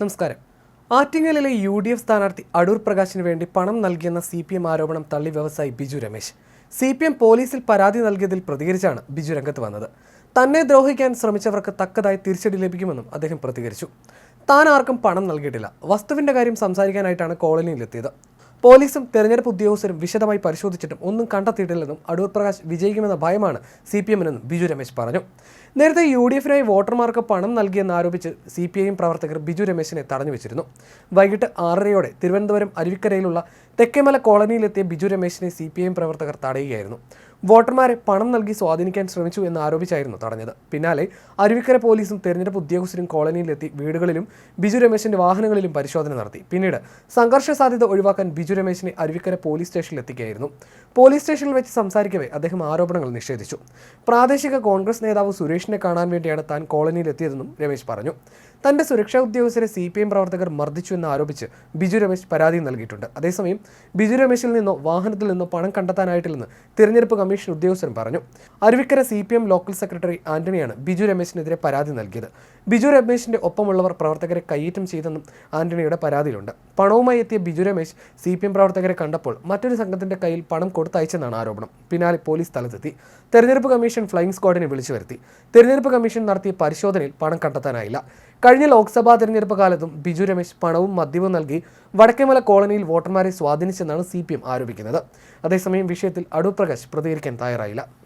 നമസ്കാരം. ആറ്റിങ്ങലിലെ U D F സ്ഥാനാർത്ഥി അടൂർ പ്രകാശിന് വേണ്ടി പണം നൽകിയെന്ന സി പി എം ആരോപണം തള്ളി വ്യവസായി Biju Ramesh. C P M പോലീസിൽ പരാതി നൽകിയതിൽ പ്രതികരിച്ചാണ് ബിജു രംഗത്ത് വന്നത്. തന്നെ ദ്രോഹിക്കാൻ ശ്രമിച്ചവർക്ക് തക്കതായി തിരിച്ചടി ലഭിക്കുമെന്നും അദ്ദേഹം പ്രതികരിച്ചു. താൻ ആർക്കും പണം നൽകിയിട്ടില്ല. വസ്തുവിന്റെ കാര്യം സംസാരിക്കാനായിട്ടാണ് കോളനിയിലെത്തിയത്. പോലീസും തെരഞ്ഞെടുപ്പ് ഉദ്യോഗസ്ഥരും വിശദമായി പരിശോധിച്ചിട്ടും ഒന്നും കണ്ടെത്തിയിട്ടില്ലെന്നും അടൂർ പ്രകാശ് വിജയിക്കുമെന്ന ഭയമാണ് സി പി എമ്മിനെന്നും ബിജു രമേശ് പറഞ്ഞു. നേരത്തെ യു ഡി എഫിനായി വോട്ടർമാർക്ക് പണം നൽകിയെന്ന് ആരോപിച്ച് സി പി ഐ എം പ്രവർത്തകർ ബിജു രമേശിനെ തടഞ്ഞു വെച്ചിരുന്നു. വൈകിട്ട് ആറരയോടെ തിരുവനന്തപുരം അരുവിക്കരയിലുള്ള തെക്കേമല കോളനിയിലെത്തിയ ബിജു രമേശിനെ സി പി ഐ എം പ്രവർത്തകർ തടയുകയായിരുന്നു. വോട്ടർമാരെ പണം നൽകി സ്വാധീനിക്കാൻ ശ്രമിച്ചു എന്ന് ആരോപിച്ചായിരുന്നു തടഞ്ഞത്. പിന്നാലെ അരുവിക്കര പോലീസും തെരഞ്ഞെടുപ്പ് ഉദ്യോഗസ്ഥരും കോളനിയിലെത്തി വീടുകളിലും ബിജു രമേശിന്റെ വാഹനങ്ങളിലും പരിശോധന നടത്തി. പിന്നീട് സംഘർഷ സാധ്യത ഒഴിവാക്കാൻ ബിജു രമേശിനെ അരുവിക്കര പോലീസ് സ്റ്റേഷനിൽ എത്തിക്കുകയായിരുന്നു. പോലീസ് സ്റ്റേഷനിൽ വെച്ച് സംസാരിക്കവേ അദ്ദേഹം ആരോപണങ്ങൾ നിഷേധിച്ചു. പ്രാദേശിക കോൺഗ്രസ് നേതാവ് സുരേഷിനെ കാണാൻ വേണ്ടിയാണ് താൻ കോളനിയിൽ എത്തിയതെന്നും രമേശ് പറഞ്ഞു. തന്റെ സുരക്ഷാ ഉദ്യോഗസ്ഥരെ സി പി എം പ്രവർത്തകർ മർദ്ദിച്ചു എന്ന് ആരോപിച്ച് ബിജു രമേശ് പരാതി നൽകിയിട്ടുണ്ട്. അതേസമയം ബിജു രമേശിൽ നിന്നോ വാഹനത്തിൽ നിന്നോ പണം കണ്ടെത്താനായിട്ടില്ലെന്ന് തിരഞ്ഞെടുപ്പ് കമ്മീഷൻ ഉദ്യോഗസ്ഥരും പറഞ്ഞു. Aruvikkara C P M local secretary ആന്റണിയാണ് Biju രമേശിനെതിരെ പരാതി നൽകിയത്. ബിജു രമേശിന്റെ ഒപ്പമുള്ളവർ പ്രവർത്തകരെ കയ്യേറ്റം ചെയ്തെന്നും ആന്റണിയുടെ പരാതിയിലുണ്ട്. പണവുമായി എത്തിയ ബിജു രമേശ് സി പ്രവർത്തകരെ കണ്ടപ്പോൾ മറ്റൊരു സംഘത്തിന്റെ കയ്യിൽ പണം കൊടുത്തയച്ചെന്നാണ് ആരോപണം. പിന്നാലെ പോലീസ് സ്ഥലത്തെത്തി. തെരഞ്ഞെടുപ്പ് കമ്മീഷൻ ഫ്ലൈയിങ് സ്ക്വാഡിനെ വിളിച്ചു വരുത്തി. തെരഞ്ഞെടുപ്പ് കമ്മീഷൻ നടത്തിയ പരിശോധനയിൽ പണം കണ്ടെത്താനായില്ല. കഴിഞ്ഞ ലോക്സഭാ തെരഞ്ഞെടുപ്പ് കാലത്തും ബിജു രമേശ് പണവും മദ്യവും നൽകി വടക്കേമല കോളനിയിൽ വോട്ടർമാരെ സ്വാധീനിച്ചെന്നാണ് സി ആരോപിക്കുന്നത്. അതേസമയം വിഷയത്തിൽ അടൂർ പ്രകാശ് പ്രതികരിക്കാൻ തയ്യാറായില്ല.